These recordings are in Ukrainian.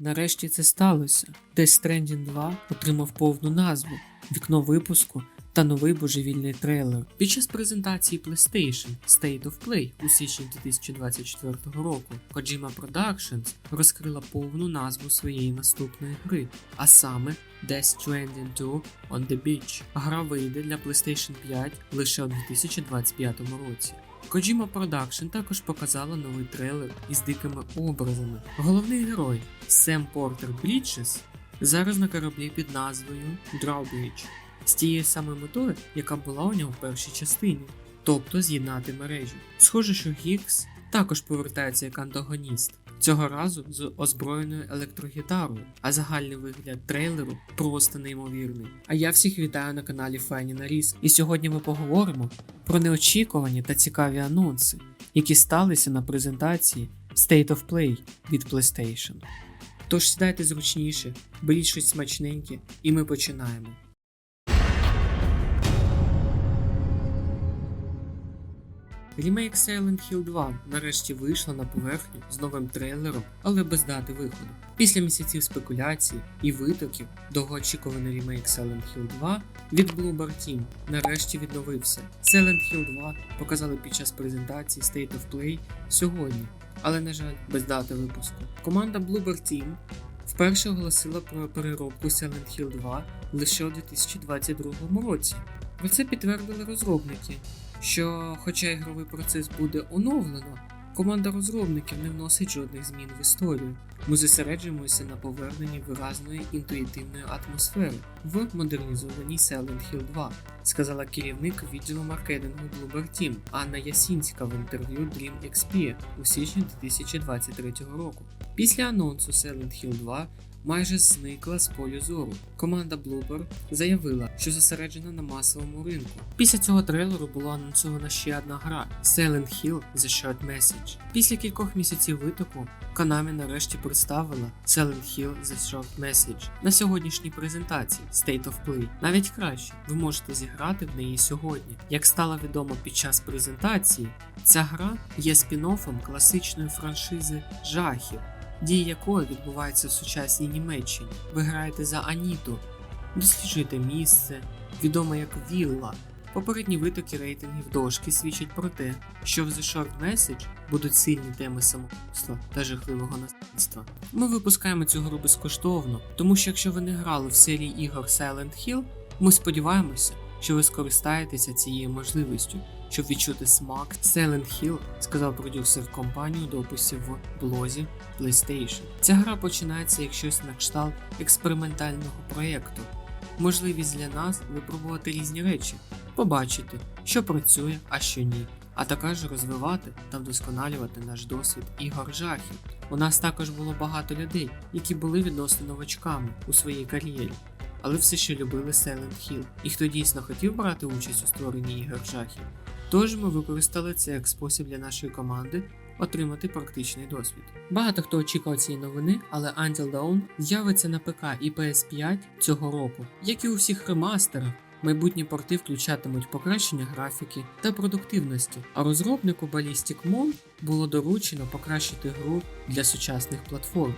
Нарешті це сталося. Death Stranding 2 отримав повну назву, вікно випуску та новий божевільний трейлер. Під час презентації PlayStation State of Play у січні 2024 року Kojima Productions розкрила повну назву своєї наступної гри, а саме Death Stranding 2 on the Beach. Гра вийде для PlayStation 5 лише у 2025 році. Kojima Production також показала новий трейлер із дикими образами. Головний герой Сем Портер Бріджес зараз на кораблі під назвою Drawbridge з тією самою метою, яка була у нього в першій частині, тобто з'єднати мережі. Схоже, що Гікс також повертається як антагоніст. Цього разу з озброєною електрогітарою, а загальний вигляд трейлеру просто неймовірний. А я всіх вітаю на каналі Файні на Ріс. І сьогодні ми поговоримо про неочікувані та цікаві анонси, які сталися на презентації State of Play від PlayStation. Тож сідайте зручніше, беріть щось смачненьке, і ми починаємо. Ремейк Silent Hill 2 нарешті вийшла на поверхню з новим трейлером, але без дати виходу. Після місяців спекуляцій і витоків довгоочікуваний ремейк Silent Hill 2 від Bloober Team нарешті відновився. Silent Hill 2 показали під час презентації State of Play сьогодні, але на жаль, без дати випуску. Команда Bloober Team вперше оголосила про переробку Silent Hill 2 лише у 2022 році. Про це підтвердили розробники що, хоча ігровий процес буде оновлено, команда розробників не вносить жодних змін в історію. Ми зосереджуємося на поверненні виразної інтуїтивної атмосфери в модернізованій Silent Hill 2, сказала керівник відділу маркетингу Bloober Team Анна Ясінська в інтерв'ю Dream XP у січні 2023 року. Після анонсу Silent Hill 2 майже зникла з полю зору. Команда Bloober заявила, що зосереджена на масовому ринку. Після цього трейлеру було анонсована ще одна гра Silent Hill The Short Message. Після кількох місяців витоку Konami нарешті представила Silent Hill The Short Message на сьогоднішній презентації State of Play. Навіть краще, ви можете зіграти в неї сьогодні. Як стало відомо під час презентації, ця гра є спін-оффом класичної франшизи жахів дії якої відбуваються в сучасній Німеччині. Ви граєте за Аніту, досліджуєте місце, відоме як Вілла. Попередні витоки рейтингів дошки свідчать про те, що в The Short Message будуть сильні теми самогубства та жахливого насильства. Ми випускаємо цю гру безкоштовно, тому що якщо ви не грали в серії ігор Silent Hill, ми сподіваємося, що ви скористаєтеся цією можливістю, щоб відчути смак Silent Hill, сказав продюсер компанії у дописі в блозі PlayStation. Ця гра починається як щось на кшталт експериментального проєкту. Можливість для нас випробувати різні речі, побачити, що працює, а що ні, а також розвивати та вдосконалювати наш досвід ігор жахів. У нас також було багато людей, які були відносно новачками у своїй кар'єрі, але все ще любили Silent Hill, і хто дійсно хотів брати участь у створенні ігор жахів. Тож ми використали це як спосіб для нашої команди отримати практичний досвід. Багато хто очікував цієї новини, але Until Dawn з'явиться на ПК і PS5 цього року, як і у всіх ремастерах. Майбутні порти включатимуть покращення графіки та продуктивності, а розробнику Ballistic Moon було доручено покращити гру для сучасних платформ.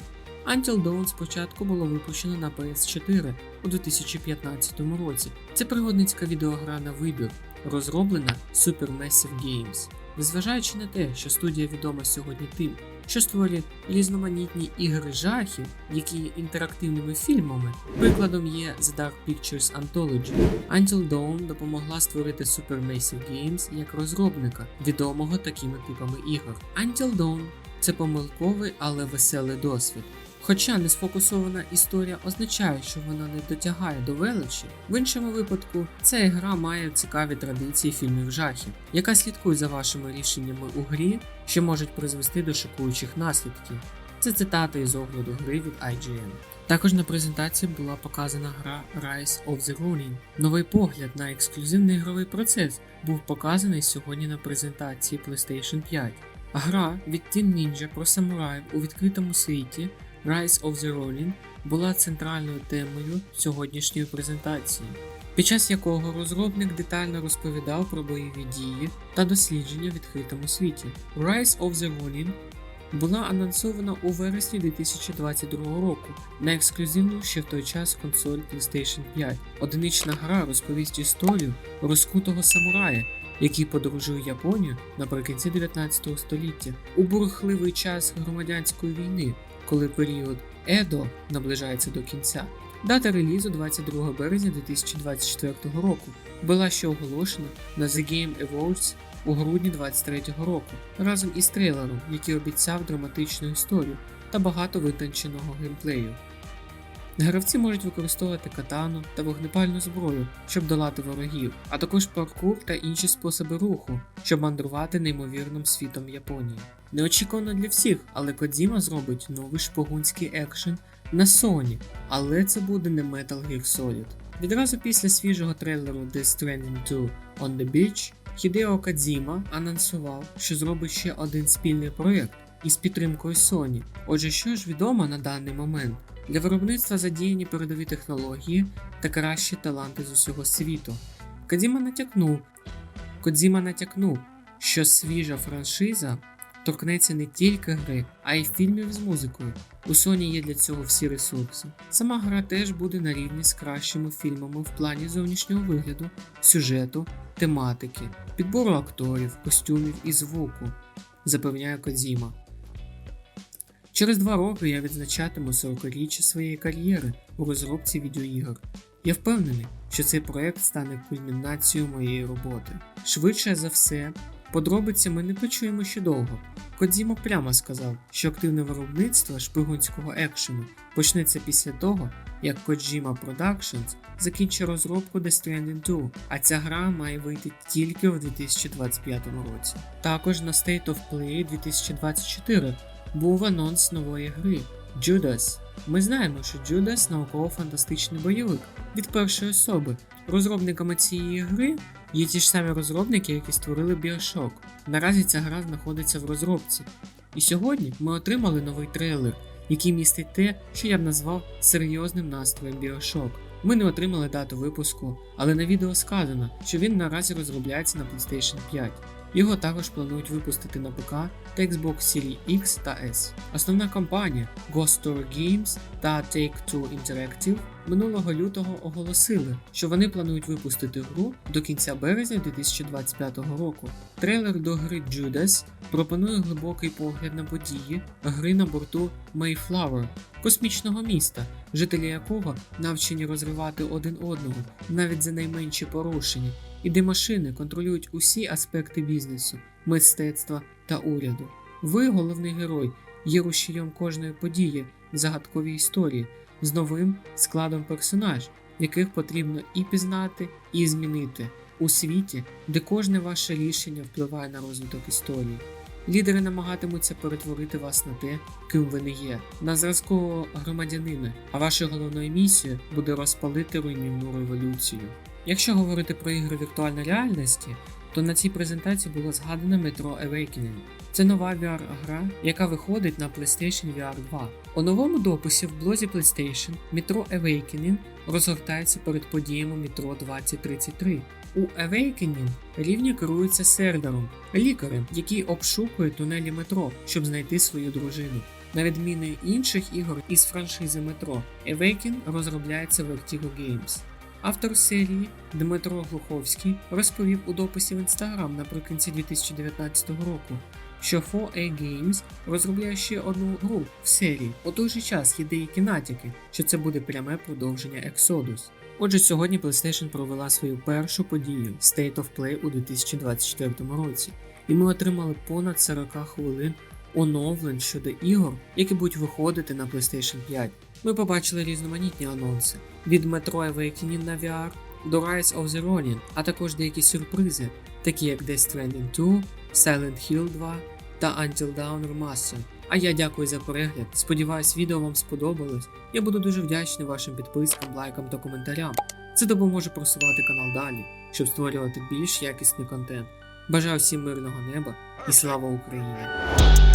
Until Dawn спочатку було випущено на PS4 у 2015 році. Це пригодницька відеогра на вибір, розроблена Supermassive Games. Незважаючи на те, що студія відома сьогодні тим, що створює різноманітні ігри жахів, які є інтерактивними фільмами, прикладом є The Dark Pictures Anthology. Until Dawn допомогла створити Supermassive Games як розробника, відомого такими типами ігор. Until Dawn це помилковий, але веселий досвід. Хоча несфокусована історія означає, що вона не дотягає до величі, в іншому випадку ця гра має цікаві традиції фільмів жахів, яка слідкує за вашими рішеннями у грі, що можуть призвести до шокуючих наслідків. Це цитата із огляду гри від IGN. Також на презентації була показана гра Rise of the Ronin. Новий погляд на ексклюзивний ігровий процес був показаний сьогодні на презентації PlayStation 5. Гра від Teen Ninja про самураїв у відкритому світі Rise of the Ronin була центральною темою сьогоднішньої презентації, під час якого розробник детально розповідав про бойові дії та дослідження в відкритому світі. Rise of the Ronin була анонсована у вересні 2022 року на ексклюзивну ще в той час консоль PlayStation 5. Одинична гра розповість історію розкутого самурая, який подорожує Японію наприкінці 19 століття у бурхливий час громадянської війни, коли період Едо наближається до кінця. Дата релізу 22 березня 2024 року була ще оголошена на The Game Awards у грудні 2023 року разом із трейлером, який обіцяв драматичну історію та багато витонченого геймплею. Гравці можуть використовувати катану та вогнепальну зброю, щоб долати ворогів, а також паркур та інші способи руху, щоб мандрувати неймовірним світом Японії. Неочікувано для всіх, але Кодзіма зробить новий шпигунський екшен на Sony, але це буде не Metal Gear Solid. Відразу після свіжого трейлеру Death Stranding 2 On the Beach Хідео Кадзіма анонсував, що зробить ще один спільний проєкт із підтримкою Sony. Отже, що ж відомо на даний момент? Для виробництва задіяні передові технології та кращі таланти з усього світу. Кадзіма натякнув, Кодзіма натякнув, що свіжа франшиза торкнеться не тільки гри, а й фільмів з музикою. У Sony є для цього всі ресурси. Сама гра теж буде на рівні з кращими фільмами в плані зовнішнього вигляду, сюжету, тематики, підбору акторів, костюмів і звуку, запевняє Кодзіма. Через два роки я відзначатиму 40-річчя своєї кар'єри у розробці відеоігор. Я впевнений, що цей проект стане кульмінацією моєї роботи. Швидше за все, подробиці ми не почуємо ще довго. Кодзімо прямо сказав, що активне виробництво шпигунського екшену почнеться після того, як Kojima Productions закінчить розробку Death Stranding 2, а ця гра має вийти тільки в 2025 році. Також на State of Play 2024 був анонс нової гри Judas. Ми знаємо, що Judas науково-фантастичний бойовик від першої особи. Розробниками цієї гри є ті ж самі розробники, які створили Bioshock. Наразі ця гра знаходиться в розробці. І сьогодні ми отримали новий трейлер, який містить те, що я б назвав серйозним настроєм Bioshock. Ми не отримали дату випуску, але на відео сказано, що він наразі розробляється на PlayStation 5. Його також планують випустити на ПК та Xbox Series X та S. Основна компанія Ghost Story Games та Take-Two Interactive минулого лютого оголосили, що вони планують випустити гру до кінця березня 2025 року. Трейлер до гри Judas пропонує глибокий погляд на події гри на борту Mayflower, космічного міста, жителі якого навчені розривати один одного навіть за найменші порушення, і де машини контролюють усі аспекти бізнесу, мистецтва та уряду. Ви, головний герой, є рушієм кожної події в загадковій історії з новим складом персонаж, яких потрібно і пізнати, і змінити у світі, де кожне ваше рішення впливає на розвиток історії. Лідери намагатимуться перетворити вас на те, ким ви не є, на зразкового громадянина, а вашою головною місією буде розпалити руйнівну революцію. Якщо говорити про ігри віртуальної реальності, то на цій презентації було згадано Metro Awakening. Це нова VR-гра, яка виходить на PlayStation VR 2. У новому дописі в блозі PlayStation Metro Awakening розгортається перед подіями Metro 2033. У Awakening рівні керуються сердером, лікарем, який обшукує тунелі метро, щоб знайти свою дружину. На відміну інших ігор із франшизи Metro, Awakening розробляється Vertigo Games. Автор серії Дмитро Глуховський розповів у дописі в Instagram наприкінці 2019 року, що 4A Games розробляє ще одну гру в серії. У той же час є деякі натяки, що це буде пряме продовження Exodus. Отже, сьогодні PlayStation провела свою першу подію State of Play у 2024 році, і ми отримали понад 40 хвилин оновлень щодо ігор, які будуть виходити на PlayStation 5. Ми побачили різноманітні анонси від Metro Awakening на VR до Rise of the Ronin, а також деякі сюрпризи, такі як Death Stranding 2, Silent Hill 2 та Until Dawn Remastered. А я дякую за перегляд. Сподіваюсь, відео вам сподобалось. Я буду дуже вдячний вашим підпискам, лайкам та коментарям. Це допоможе просувати канал далі, щоб створювати більш якісний контент. Бажаю всім мирного неба і слава Україні!